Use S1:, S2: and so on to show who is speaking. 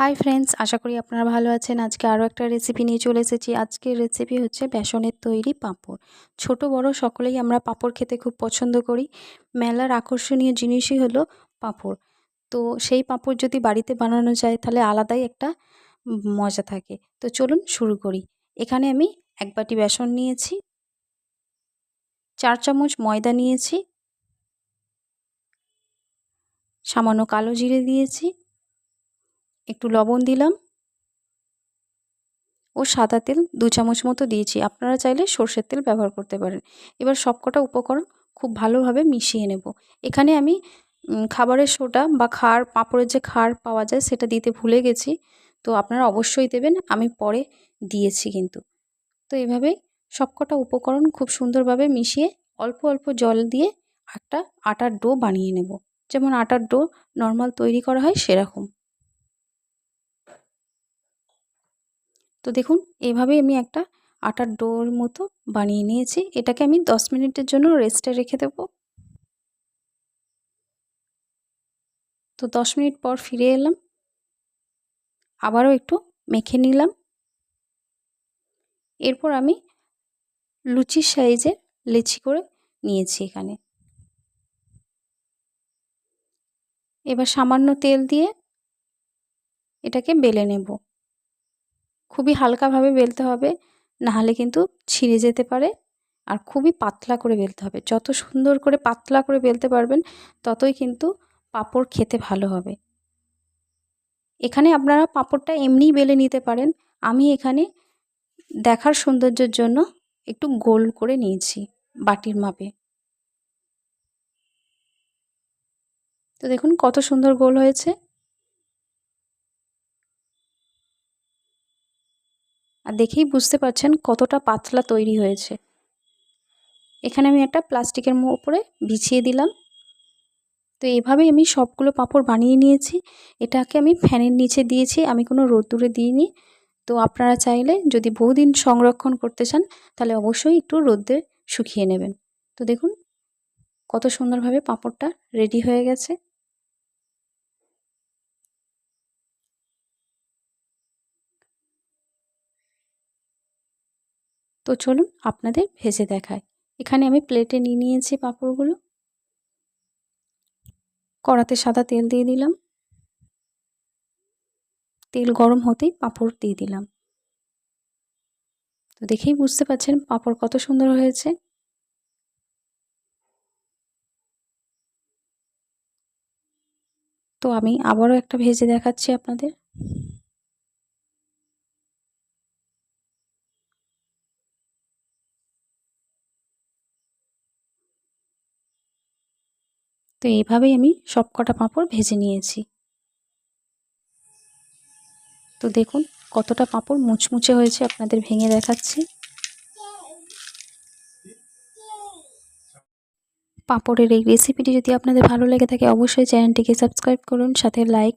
S1: Hi friends আশা করি আপনারা ভালো আছেন। আজকে আরও একটা রেসিপি নিয়ে চলে এসেছি। আজকের রেসিপি হচ্ছে বেসনের তৈরি পাঁপড়। ছোট, বড় সকলেই আমরা পাঁপড় খেতে খুব পছন্দ করি। মেলার আকর্ষণীয় জিনিসই হলো পাঁপড়। তো সেই পাঁপড় যদি বাড়িতে বানানো যায়, তাহলে আলাদাই একটা মজা থাকে। তো চলুন শুরু করি। এখানে আমি এক বাটি বেসন নিয়েছি। চার চামচ ময়দা নিয়েছি। সামান্য কালো জিরে দিয়েছি। একটু লবণ দিলাম। ও সাদা তেল দু চামচ মতো দিয়েছি। আপনারা চাইলে সর্ষের তেল ব্যবহার করতে পারেন। এবার সবকটা উপকরণ খুব ভালোভাবে মিশিয়ে নেব। এখানে আমি খাবারের সোডা বা খার, পাঁপড়ের যে খার পাওয়া যায় সেটা দিতে ভুলে গেছি। তো আপনারা অবশ্যই দেবেন, আমি পরে দিয়েছি কিন্তু। তো এভাবেই সবকটা উপকরণ খুব সুন্দরভাবে মিশিয়ে অল্প অল্প জল দিয়ে একটা আটার ডো বানিয়ে নেব। যেমন আটার ডো নর্মাল তৈরি করা হয় সেরকম। তো দেখুন, এভাবেই আমি একটা আটার ডোর মতো বানিয়ে নিয়েছি। এটাকে আমি দশ মিনিটের জন্য রেস্টে রেখে দেব। তো দশ মিনিট পর ফিরে এলাম। আবারও একটু মেখে নিলাম। এরপর আমি লুচির সাইজে লেচি করে নিয়েছি এখানে। এবার সামান্য তেল দিয়ে এটাকে বেলে নেব। খুবই হালকাভাবে বেলতে হবে, নাহলে কিন্তু ছিঁড়ে যেতে পারে। আর খুবই পাতলা করে বেলতে হবে। যত সুন্দর করে পাতলা করে বেলতে পারবেন, ততই কিন্তু পাঁপড় খেতে ভালো হবে। এখানে আপনারা পাঁপড়টা এমনিই বেলে নিতে পারেন। আমি এখানে দেখার সৌন্দর্যের জন্য একটু গোল করে নিয়েছি বাটির মাপে। তো দেখুন কত সুন্দর গোল হয়েছে। আর দেখেই বুঝতে পারছেন কতটা পাতলা তৈরি হয়েছে। এখানে আমি একটা প্লাস্টিকের উপরে বিছিয়ে দিলাম। তো এভাবেই আমি সবগুলো পাঁপড় বানিয়ে নিয়েছি। এটাকে আমি ফ্যানের নিচে দিয়েছি। আমি কোনো রোদ্দুরে দিইনি। তো আপনারা চাইলে যদি বহুদিন সংরক্ষণ করতে চান, তাহলে অবশ্যই একটু রোদ্দে শুকিয়ে নেবেন। তো দেখুন, কত সুন্দরভাবে পাঁপড়টা রেডি হয়ে গেছে। তো চলুন আপনাদের ভেজে দেখায় এখানে আমি প্লেটে নিয়ে নিয়েছি পাঁপড়গুলো। কড়াতে সাদা তেল দিয়ে দিলাম। তেল গরম হতেই পাঁপড় দিয়ে দিলাম। তো দেখেই বুঝতে পারছেন পাঁপড় কত সুন্দর হয়েছে। তো আমি আবারও একটা ভেজে দেখাচ্ছি আপনাদের। তো এইভাবেই আমি সব কটা পাঁপড় ভেজে নিয়েছি। তো দেখুন কতটা পাঁপড় মুচমুচে হয়েছে আপনাদের ভেঙে দেখাচ্ছি। পাঁপড়ের এই রেসিপিটি যদি আপনাদের ভালো লেগে থাকে অবশ্যই চ্যানেলটিকে সাবস্ক্রাইব করুন, সাথে লাইক